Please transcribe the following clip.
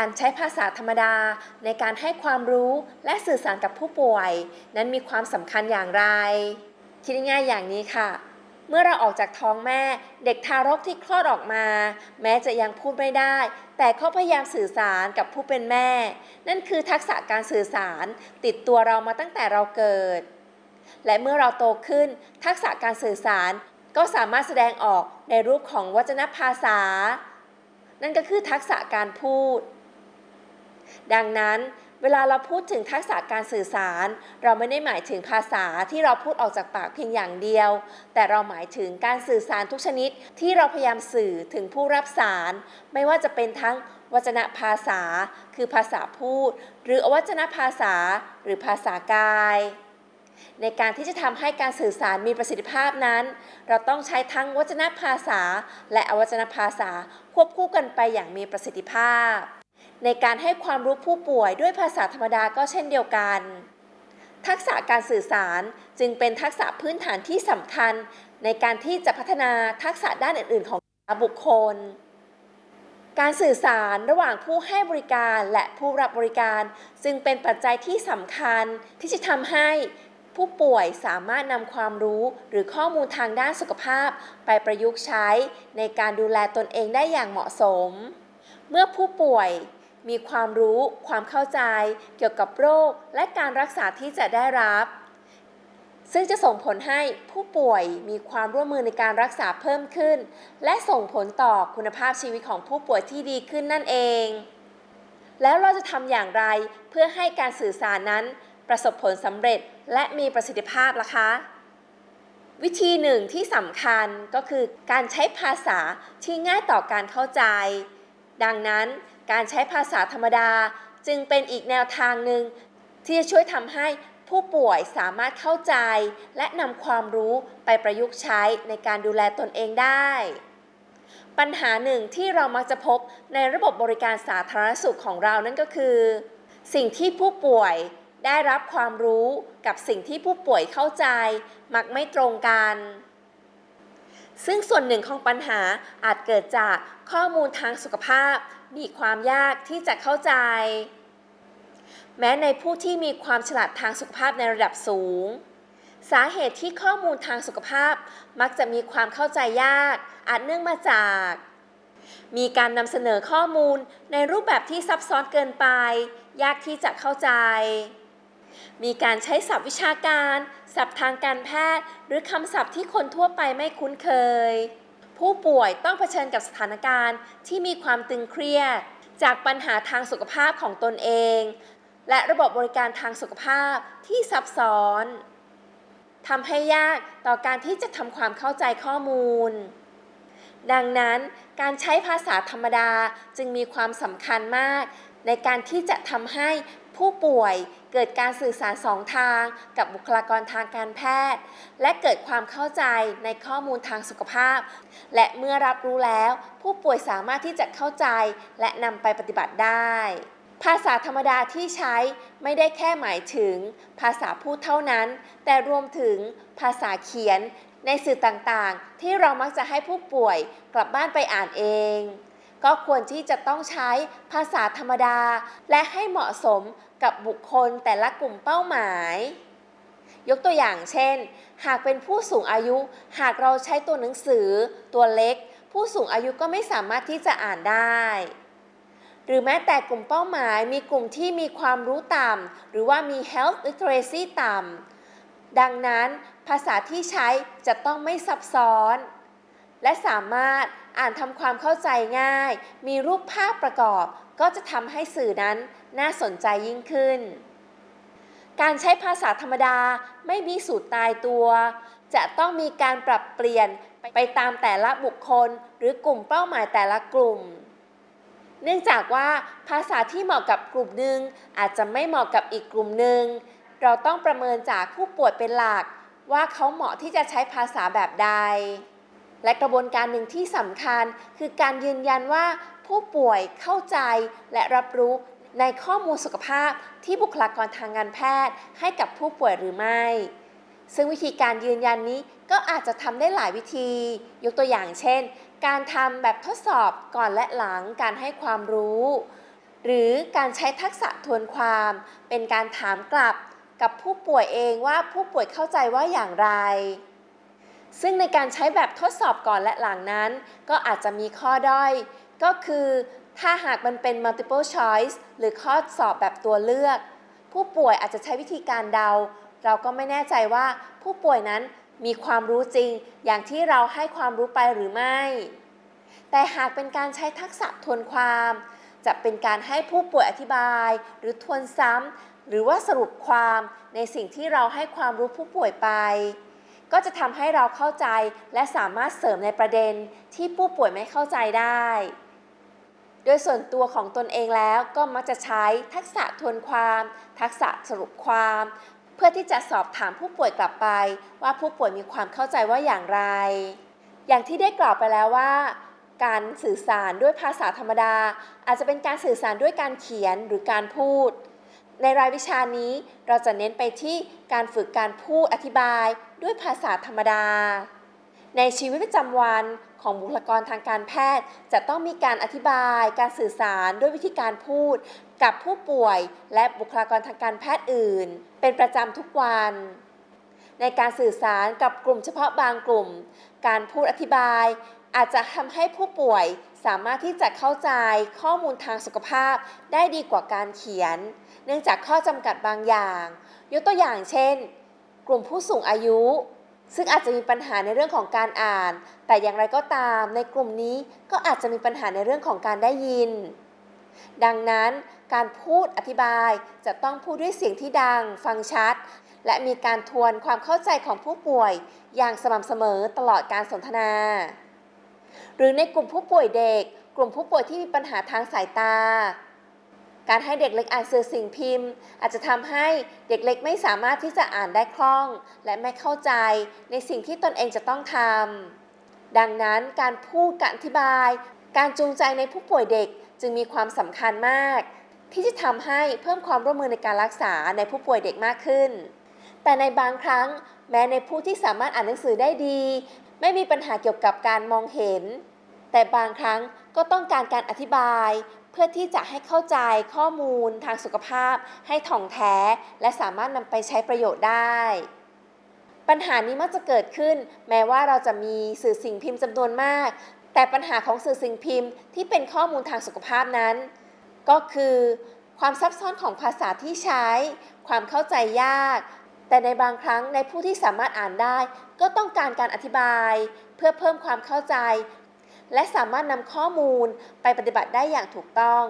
การใช้ภาษาธรรมดาในการให้ความรู้และสื่อสารกับผู้ป่วย นั้นมีความสำคัญอย่างไร คิดง่ายๆอย่างนี้ค่ะ เมื่อเราออกจากท้องแม่เด็กทารกที่คลอดออกมา แม้จะยังพูดไม่ได้ แต่เขาพยายามสื่อสารกับผู้เป็นแม่ นั่นคือทักษะการสื่อสารติดตัวเรามาตั้งแต่เราเกิด และเมื่อเราโตขึ้น ทักษะการสื่อสารก็สามารถแสดงออกในรูปของวจนภาษา นั่นก็คือทักษะการพูด ดังนั้นเวลาเราพูดถึงทักษะการสื่อสาร เราไม่ได้หมายถึงภาษาที่เราพูดออกจากปากเพียงอย่างเดียว แต่เราหมายถึงการสื่อสารทุกชนิดที่เราพยายามสื่อถึงผู้รับสาร ไม่ว่าจะเป็นทั้งวจนะภาษา คือภาษาพูด หรืออวจนะภาษา หรือภาษากาย ในการที่จะทำให้การสื่อสารมีประสิทธิภาพนั้น เราต้องใช้ทั้งวจนภาษา และอวจนภาษาควบคู่กันไปอย่างมีประสิทธิภาพ ในการให้ความรู้ผู้ป่วยด้วยภาษาธรรมดาก็เช่นเดียวกัน ทักษะการสื่อสารจึงเป็นทักษะพื้นฐานที่สำคัญ ในการที่จะพัฒนาทักษะด้านอื่น ๆ ของบุคคล การสื่อสารระหว่างผู้ให้บริการและผู้รับบริการ จึงเป็นปัจจัยที่สำคัญที่จะทำให้ผู้ป่วยสามารถนำความรู้หรือข้อมูลทางด้านสุขภาพ ไปประยุกต์ใช้ในการดูแลตนเองได้อย่างเหมาะสม เมื่อผู้ป่วย มีความรู้ ความเข้าใจ เกี่ยวกับโรค และการรักษาที่จะได้รับ ซึ่งจะส่งผลให้ผู้ป่วยมีความร่วมมือในการรักษาเพิ่มขึ้น และส่งผลต่อคุณภาพชีวิตของผู้ป่วยที่ดีขึ้นนั่นเอง แล้วเราจะทำอย่างไรเพื่อให้การสื่อสารนั้น ประสบผลสำเร็จและมีประสิทธิภาพล่ะคะวิธีหนึ่งที่สำคัญก็คือการใช้ภาษาที่ง่ายต่อการเข้าใจ ดังนั้น การใช้ภาษาธรรมดา จึงเป็นอีกแนวทางหนึ่งที่จะช่วยทำให้ผู้ป่วยสามารถเข้าใจ และนำความรู้ไปประยุกต์ใช้ในการดูแลตนเองได้ ปัญหาหนึ่งที่เรามักจะพบในระบบบริการสาธารณสุขของเรานั่นก็คือ สิ่งที่ผู้ป่วยได้รับความรู้กับสิ่งที่ผู้ป่วยเข้าใจ มักไม่ตรงกัน ซึ่งส่วนหนึ่งของปัญหาอาจเกิดจากข้อมูลทางสุขภาพ มีความยากที่จะเข้าใจ แม้ในผู้ที่มีความฉลาดทางสุขภาพในระดับสูง สาเหตุที่ข้อมูลทางสุขภาพมักจะมีความเข้าใจยาก อาจเนื่องมาจาก มีการนำเสนอข้อมูลในรูปแบบที่ซับซ้อนเกินไป ยากที่จะเข้าใจ มีการใช้ศัพท์วิชาการ ศัพท์ทางการแพทย์ หรือคำศัพท์ที่คนทั่วไปไม่คุ้นเคย ผู้ป่วยต้องเผชิญกับสถานการณ์ที่มีความตึงเครียด จากปัญหาทางสุขภาพของตนเอง และระบบบริการทางสุขภาพที่ซับซ้อนทำให้ยากต่อการที่จะทำความเข้าใจข้อมูล ดังนั้นการใช้ภาษาธรรมดาจึงมีความสำคัญมาก ในการที่จะทำให้ผู้ป่วย เกิดการสื่อสารสองทางกับบุคลากรทางการแพทย์ และเกิดความเข้าใจในข้อมูลทางสุขภาพ และเมื่อรับรู้แล้ว ผู้ป่วยสามารถที่จะเข้าใจและนำไปปฏิบัติได้ ภาษาธรรมดาที่ใช้ไม่ได้แค่หมายถึง ภาษาพูดเท่านั้น แต่รวมถึงภาษาเขียนในสื่อต่างๆ ที่เรามักจะให้ผู้ป่วยกลับบ้านไปอ่านเอง ก็ควรที่จะต้องใช้ภาษาธรรมดา และให้เหมาะสม กับบุคคลแต่ละกลุ่มเป้าหมาย ยกตัวอย่างเช่น หากเป็นผู้สูงอายุ หากเราใช้ตัวหนังสือ ตัวเล็ก ผู้สูงอายุก็ไม่สามารถที่จะอ่านได้ หรือแม้แต่กลุ่มเป้าหมายมีกลุ่มที่มีความรู้ต่ำหรือว่ามี health literacy ต่ำดังนั้นภาษาที่ใช้จะต้องไม่ซับซ้อน และสามารถอ่านทำความเข้าใจง่าย มีรูปภาพประกอบ ก็จะทำให้สื่อนั้นน่าสนใจยิ่งขึ้น การใช้ภาษาธรรมดาไม่มีสูตรตายตัว จะต้องมีการปรับเปลี่ยนไปตามแต่ละบุคคล หรือกลุ่มเป้าหมายแต่ละกลุ่ม เนื่องจากว่าภาษาที่เหมาะกับกลุ่มหนึ่งอาจจะไม่เหมาะกับอีกกลุ่มหนึ่ง เราต้องประเมินจากผู้ป่วยเป็นหลัก ว่าเขาเหมาะที่จะใช้ภาษาแบบใดและกระบวนการหนึ่งที่สำคัญคือการยืนยันว่า ผู้ป่วยเข้าใจและรับรู้ในข้อมูลสุขภาพที่บุคลากรทางการแพทย์ ให้กับผู้ป่วยหรือไม่ ซึ่งวิธีการยืนยันนี้ก็อาจจะทำได้หลายวิธี ยกตัวอย่างเช่น การทำแบบทดสอบก่อนและหลังการให้ความรู้ หรือการใช้ทักษะทวนความ เป็นการถามกลับกับผู้ป่วยเองว่าผู้ป่วยเข้าใจว่าอย่างไร ซึ่งในการใช้แบบทดสอบก่อนและหลังนั้น ก็อาจจะมีข้อด้อย ก็คือถ้าหากมันเป็น multiple choice หรือข้อสอบแบบตัวเลือก ผู้ป่วยอาจจะใช้วิธีการเดา เราก็ไม่แน่ใจว่าผู้ป่วยนั้นมีความรู้จริง อย่างที่เราให้ความรู้ไปหรือไม่ แต่หากเป็นการใช้ทักษะทวนความ จะเป็นการให้ผู้ป่วยอธิบาย หรือทวนซ้ำหรือว่าสรุปความในสิ่งที่เราให้ความรู้ผู้ป่วยไป ก็จะทำให้เราเข้าใจและสามารถเสริมในประเด็นที่ผู้ป่วยไม่เข้าใจได้ โดยส่วนตัวของตนเองแล้วก็มักจะใช้ทักษะทวนความ ทักษะสรุปความ เพื่อที่จะสอบถามผู้ป่วยกลับไป ว่าผู้ป่วยมีความเข้าใจว่าอย่างไร อย่างที่ได้กล่าวไปแล้วว่า การสื่อสารด้วยภาษาธรรมดา อาจจะเป็นการสื่อสารด้วยการเขียนหรือการพูด ในรายวิชานี้เราจะเน้นไปที่การฝึกการพูดอธิบายด้วยภาษาธรรมดา ในชีวิตประจำวัน ของบุคลากรทางการแพทย์ จะต้องมีการอธิบายการสื่อสารด้วยวิธีการพูด กับผู้ป่วยและบุคลากรทางการแพทย์อื่น เป็นประจำทุกวัน ในการสื่อสารกับกลุ่มเฉพาะบางกลุ่ม การพูดอธิบาย อาจจะทำให้ผู้ป่วยสามารถที่จะเข้าใจข้อมูลทางสุขภาพได้ดีกว่าการเขียน เนื่องจากข้อจำกัดบางอย่าง ยกตัวอย่างเช่น กลุ่มผู้สูงอายุ ซึ่งอาจจะมีปัญหาในเรื่องของการอ่าน แต่อย่างไรก็ตามในกลุ่มนี้ก็อาจจะมีปัญหาในเรื่องของการได้ยิน ดังนั้นการพูดอธิบายจะต้องพูดด้วยเสียงที่ดัง ฟังชัด และมีการทวนความเข้าใจของผู้ป่วย อย่างสม่ำเสมอตลอดการสนทนา หรือในกลุ่มผู้ป่วยเด็ก กลุ่มผู้ป่วยที่มีปัญหาทางสายตา การให้เด็กเล็กอ่านสื่อสิ่งพิมพ์ อาจจะทำให้เด็กเล็กไม่สามารถที่จะอ่านได้คล่อง และไม่เข้าใจในสิ่งที่ตนเองจะต้องทำดังนั้นการพูดการอธิบาย การจูงใจในผู้ป่วยเด็กจึงมีความสำคัญมาก ที่จะทำให้เพิ่มความร่วมมือในการรักษาในผู้ป่วยเด็กมากขึ้น แต่ในบางครั้ง แม้ในผู้ที่สามารถอ่านหนังสือได้ดี ไม่มีปัญหาเกี่ยวกับการมองเห็น แต่บางครั้งก็ต้องการการอธิบาย เพื่อที่จะให้เข้าใจข้อมูลทางสุขภาพให้ถ่องแท้ และสามารถนำไปใช้ประโยชน์ได้ ปัญหานี้มักจะเกิดขึ้น แม้ว่าเราจะมีสื่อสิ่งพิมพ์จำนวนมาก แต่ปัญหาของสื่อสิ่งพิมพ์ที่เป็นข้อมูลทางสุขภาพนั้น ก็คือ ความซับซ้อนของภาษาที่ใช้ ความเข้าใจยาก แต่ในบางครั้งในผู้ที่สามารถอ่านได้ ก็ต้องการการอธิบาย เพื่อเพิ่มความเข้าใจ และสามารถนำข้อมูลไปปฏิบัติได้อย่างถูกต้อง